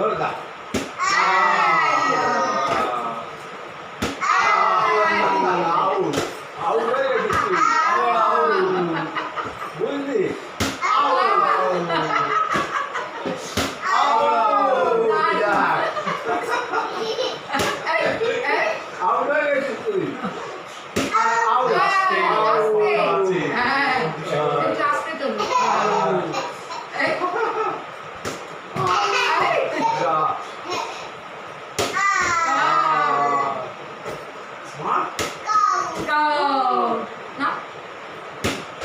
ఎవరుదా ఆవు ఆవు ఉంది